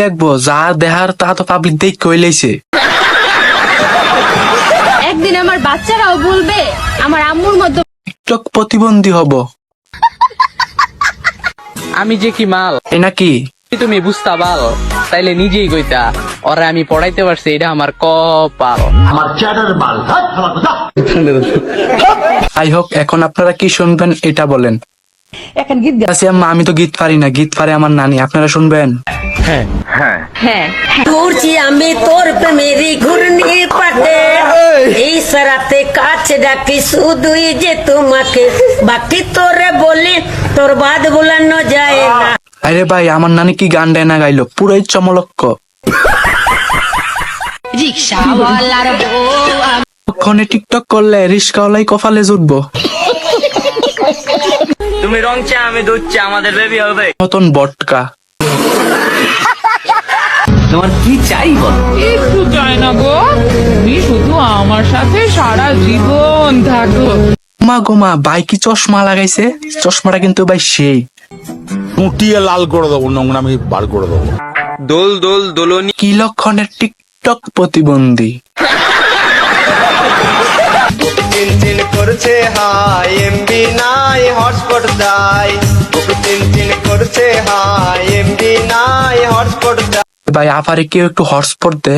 দেখব? যা দেহার তা তো পাবলিক দেখ কইলেছে একদিন আমার বাচ্চারাও বলবে আমার আম্মুর মতো টিকটক প্রতিবন্ধী হব। আমি যে কি মাল? এই নাকি তুমি বুঝতা পাল তাইলে নিজেই কইতা ওরে আমি পড়াইতে পারছি এটা আমার কপাল। যাই হোক এখন আপনারা কি শুনবেন এটা বলেন। আচ্ছা, আম্মা আমি তো গীত পারি না গীত পারে আমার নানি আপনারা শুনবেন? হ্যাঁ। ঘুরছি আমি তোর প্রেমেরই ঘূর্ণি পাটে এই। সারাতে কাছে ডাকি শুধুই যে তোমাকে। বাকি তোরে বলি তোর বাদ বুলানো যায় না। আরে ভাই আমার নানি কি গান দেয় না গাইলো? পুরাই চমলক্ষ রিক্সাওয়ালার টিকটক করলে রিস্কাওয়ালাই কপালে জুটবো। তুমি রং চা আমি দুধ চা আমাদের বেবি হবে। মতন বটকা। তোমার কি চাই বল? একটু চাই না গো। তুমি শুধু আমার সাথে সারা জীবন থাকো। মা গো মা ভাই কি চশমা লাগাইছে? চশমাটা কিন্তু ভাই সেই। টুটিয়ে লাল করে দেবো নোংরা আমি বার করে দেবো। দোল দোল দোলনি। কি লক্ষণের টিকটক প্রতিবন্ধী? চিন চিন করছে হাই এমবি নাই হটস্পট দাই। চিন করছে হাই। ভাই আফারে কেউ একটু হটস্পট দে।